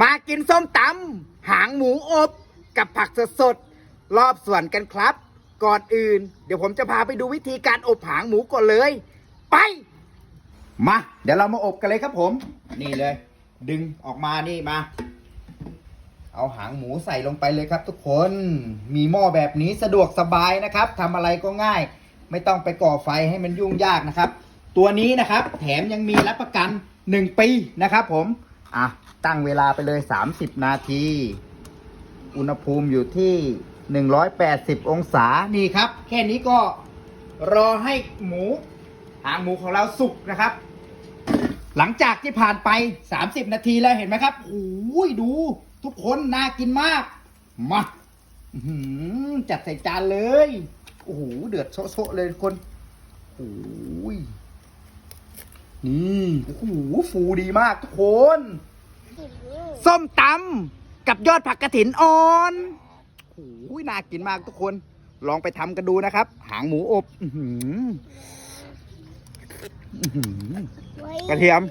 มากินส้มตำหางหมูอบกับผักสดๆรอบสวนกันครับ ก่อนอื่น เดี๋ยวผมจะพาไปดูวิธีการอบหางหมูก่อนเลย ไป มา เดี๋ยวเรามาอบกันเลยครับผม นี่เลย ดึงออกมานี่มา เอาหางหมูใส่ลงไปเลยครับ ทุกคนมีหม้อแบบนี้สะดวกสบายนะครับทำอะไรก็ง่าย ไม่ต้องไปก่อไฟให้มันยุ่งยากนะครับ ตัวนี้นะครับ แถมยังมีรับประกัน 1 ปีนะครับผม อะ ตั้งเวลาไปเลย 30 นาที อุณหภูมิอยู่ที่ 180 องศา นี่ครับ แค่นี้ก็รอให้หมู หางหมูของเราสุกนะครับ หลังจากที่ผ่านไป 30 นาทีแล้วเห็นไหมครับโอ้ยดู ทุกคนน่ากินมาก มาจัดใส่จานเลย โอ้โห เดือดโซะเลยคนโอ้ย นี่โอ้โหฟูดีมากทุกคน ส้มตำกับยอดผักกระถินอ่อนโอ้ยน่ากินมากทุกคน ลองไปทำกันดูนะครับ หางหมูอบกระเทียม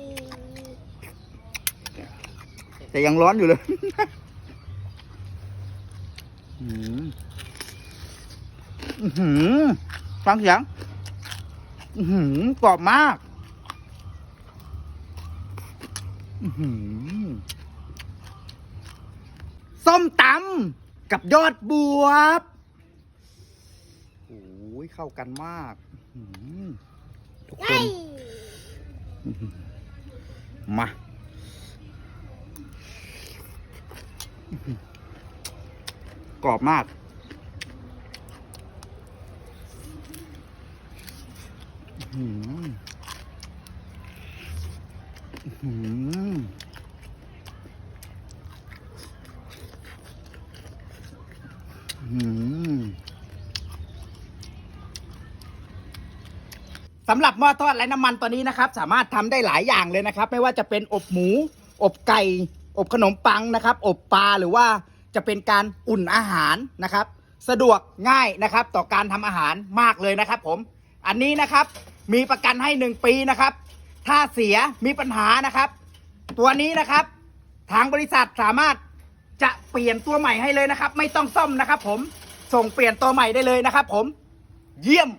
แต่ยังร้อนอยู่เลยฟังเสียงกรอบมาก อื้อหือ ส้มตำกับยอดบวบโอ้ยเข้ากันมากทุกคนมากรอบมาก อื้อหืออื้อหืออื้อหือ สำหรับหม้อทอดไร้น้ำมันตัวนี้นะครับ สามารถทำได้หลายอย่างเลยนะครับ ไม่ว่าจะเป็นอบหมู อบไก่ อบขนมปังนะครับ อบปลาหรือว่าจะเป็นการอุ่นอาหารนะครับ สะดวกง่ายนะครับ ต่อการทำอาหารมากเลยนะครับ ผม อันนี้นะครับมีประกันให้หนึ่งปีนะครับ ถ้าเสียมีปัญหานะครับ ตัวนี้นะครับ ทางบริษัทสามารถจะเปลี่ยนตัวใหม่ให้เลยนะครับ ไม่ต้องซ่อมนะครับ ผมส่งเปลี่ยนตัวใหม่ได้เลยนะครับ ผมเยี่ยม